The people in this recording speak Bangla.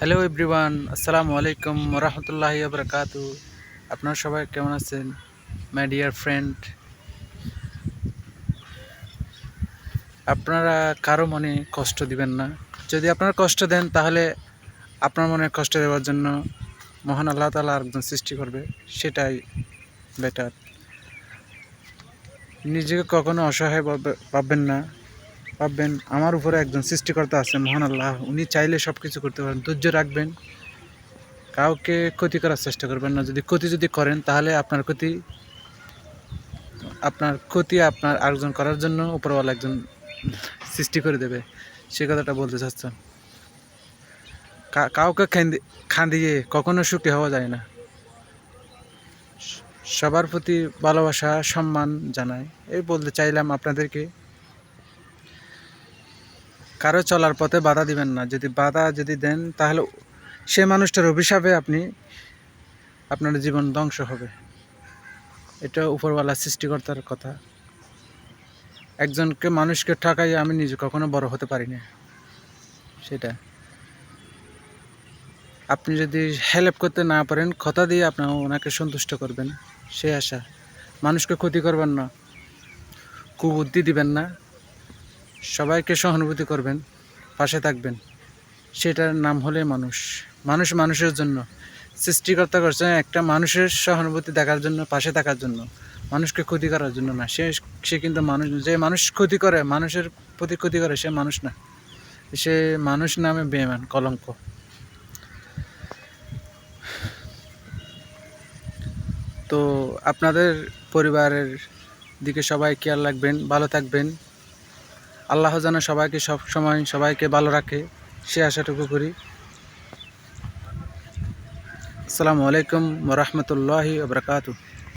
হ্যালো এভরিওয়ান আসসালামু আলাইকুম রহমতুল্লাহ বরকাতু আপনারা সবাই কেমন আছেন? মাই ডিয়ার ফ্রেন্ড আপনারা কারও মনে কষ্ট দিবেন না। যদি আপনারা কষ্ট দেন, তাহলে আপনার মনে কষ্ট দেওয়ার জন্য মহান আল্লাহ তালা একজন সৃষ্টি করবে, সেটাই বেটার নিজেকে কখনো অসহায় ভাববে- ভাববেন না। ভাববেন, আমার উপরে একজন সৃষ্টিকর্তা আছে মহান আল্লাহ, উনি চাইলে সব কিছু করতে পারেন, ধৈর্য রাখবেন। কাউকে ক্ষতি করার চেষ্টা করবেন না, যদি ক্ষতি যদি করেন, তাহলে আপনার ক্ষতি আপনার ক্ষতি আপনার আরেকজন করার জন্য উপরওয়ালা একজন সৃষ্টি করে দেবে। সে কথাটা বলতে চাচ্ছেন। কাউকে খান্দিয়ে কখনো সুখী হওয়া যায় না। সবার প্রতি ভালোবাসা, সম্মান জানায়। এই বলতে চাইলাম আপনাদেরকে। কারও চলার পথে বাধা দিবেন না। যদি বাধা যদি দেন, তাহলে সে মানুষটার অভিশাপে আপনি, আপনার জীবন ধ্বংস হবে। এটা উপরওয়ালা সৃষ্টিকর্তার কথা। একজনকে মানুষকে ঠকাই আমি নিজে কখনো বড় হতে পারি না। সেটা। আপনি যদি হেল্প করতে না পারেন কথা দিয়ে আপনার ওনাকে সন্তুষ্ট করবেন। সে আশা। মানুষকে ক্ষতি করবেন না। কুবুদ্ধি দিবেন না। সবাইকে সহানুভূতি করবেন, পাশে থাকবেন। সেটার নাম হলে মানুষ। মানুষ মানুষের জন্য। সৃষ্টিকর্তা করছে একটা মানুষের সহানুভূতি দেখার জন্য, পাশে থাকার জন্য। মানুষকে ক্ষতি করার জন্য না। সে সে কিন্তু মানুষ, যে মানুষ ক্ষতি করে, মানুষের প্রতি ক্ষতি করে, সে মানুষ না। সে মানুষ নামে বেমান কলঙ্ক। তো আপনাদের পরিবারের দিকে সবাই খেয়াল রাখবেন, ভালো থাকবেন। আল্লাহ যেন সবাইকে সব সময় সবাইকে ভালো রাখে, সে আশাটুকু করি। আসসালামু আলাইকুম রহমতুল্লাহি বরকাতু